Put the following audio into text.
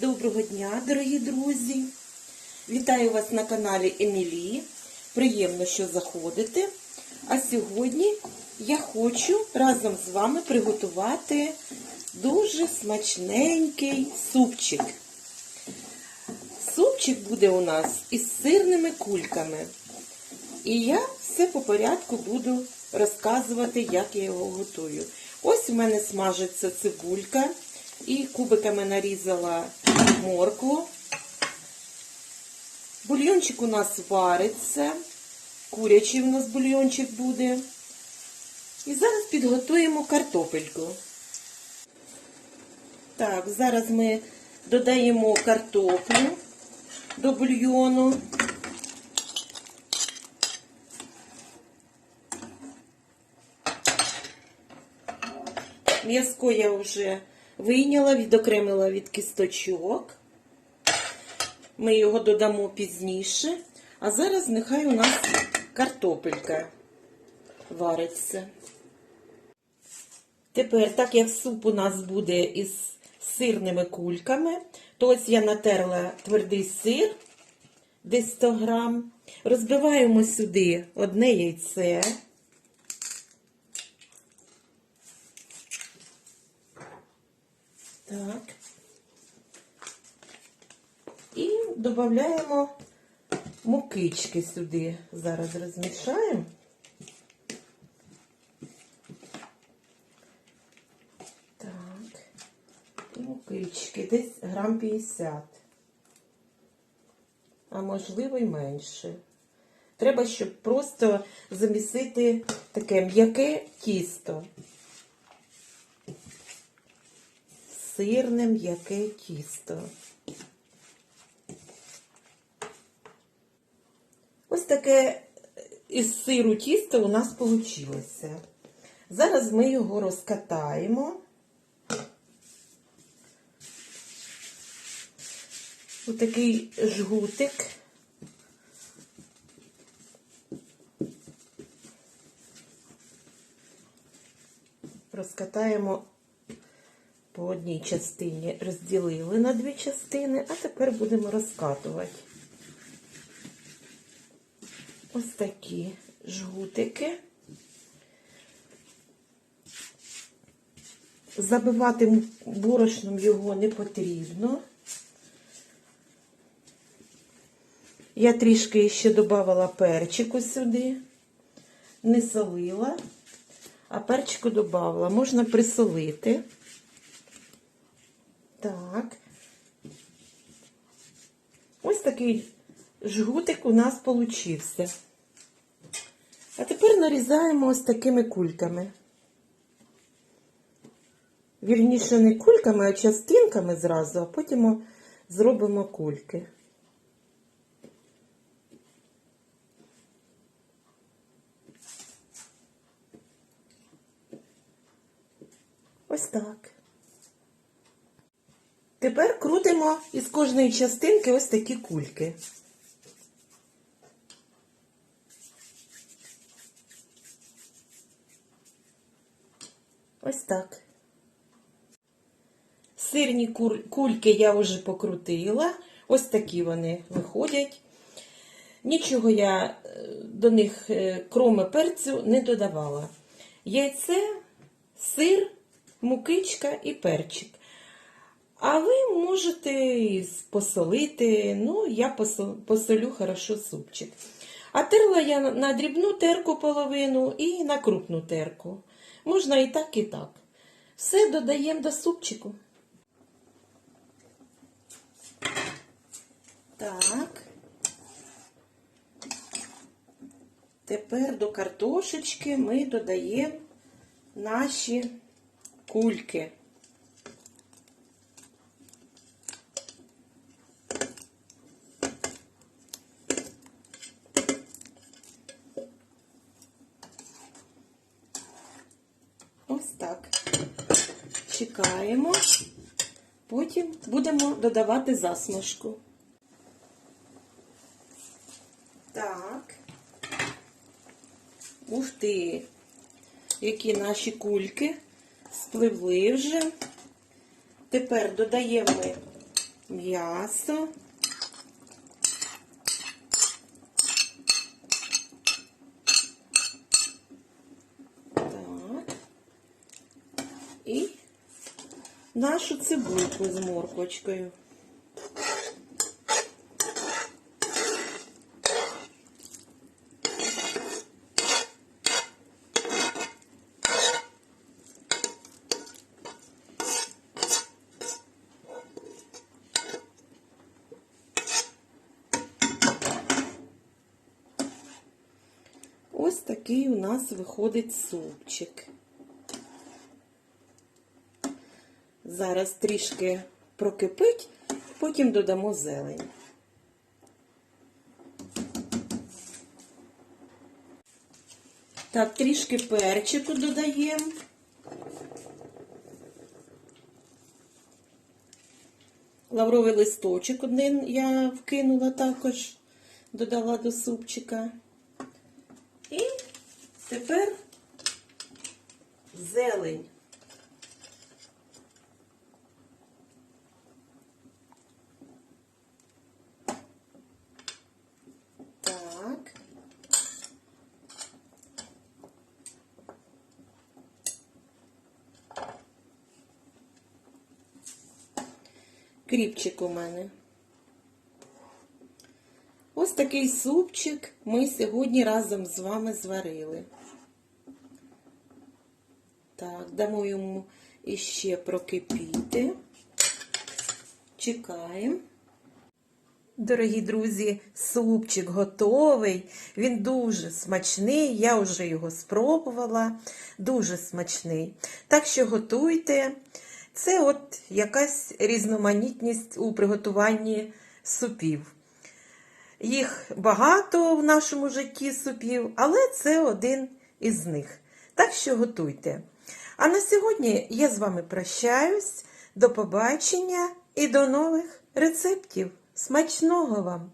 Доброго дня, дорогі друзі! Вітаю вас на каналі Емілі. Приємно, що заходите. А сьогодні я хочу разом з вами приготувати дуже смачненький супчик. Супчик буде у нас із сирними кульками. І я все по порядку буду розказувати, як я його готую. Ось у мене смажиться цибулька. І кубиками нарізала моркву. Бульйончик у нас вариться. Курячий у нас бульйончик буде. І зараз підготуємо картопельку. Так, зараз ми додаємо картоплю до бульйону. М'язко я вже вийняла, відокремила від кісточок. Ми його додамо пізніше. А зараз нехай у нас картопелька вариться. Тепер, так як суп у нас буде із сирними кульками, то ось я натерла твердий сир, десь 100 грам. Розбиваємо сюди одне яйце. Так. І додаємо мукички сюди. Зараз розмішаємо. Так. І мукички. Десь грам 50. А можливо й менше. Треба, щоб просто замісити таке м'яке тісто. Сирне м'яке тісто. Ось таке із сиру тісто у нас вийшло. Зараз ми його розкатаємо. Ось такий жгутик. Розкатаємо по одній частині, розділили на дві частини, а тепер будемо розкатувати. Ось такі жгутики. Забивати борошном його не потрібно. Я трішки ще додавала перчику сюди, не солила, а перчику додавала. Можна присолити. Так. Ось такий жгутик у нас получився. А тепер нарізаємо ось такими кульками. Вірніше, не кульками, а частинками зразу, а потім зробимо кульки. Ось так. Тепер крутимо із кожної частинки ось такі кульки. Ось так. Сирні кульки я вже покрутила. Ось такі вони виходять. Нічого я до них, кроме перцю, не додавала. Яйце, сир, мукичка і перчик. А ви можете посолити, ну, я посолю хорошо супчик. А терла я на дрібну терку половину і на крупну терку. Можна і так, і так. Все додаємо до супчику. Так. Тепер до картошечки ми додаємо наші кульки. Ось так. Чекаємо, потім будемо додавати засмажку. Так. Ух ти, які наші кульки спливли вже. Тепер додаємо м'ясо. Так. І нашу цибульку з морквочкою. Ось такий у нас виходить супчик. Зараз трішки прокипить, потім додамо зелень. Так, трішки перчику додаємо. Лавровий листочок один я вкинула також, додала до супчика. І тепер зелень. Так. Кріпчик у мене. Ось такий супчик ми сьогодні разом з вами зварили. Так, дамо йому іще прокипіти. Чекаємо. Дорогі друзі, супчик готовий. Він дуже смачний. Я вже його спробувала. Дуже смачний. Так що готуйте. Це от якась різноманітність у приготуванні супів. Їх багато в нашому житті супів, але це один із них. Так що готуйте. А на сьогодні я з вами прощаюсь. До побачення і до нових рецептів. Смачного вам!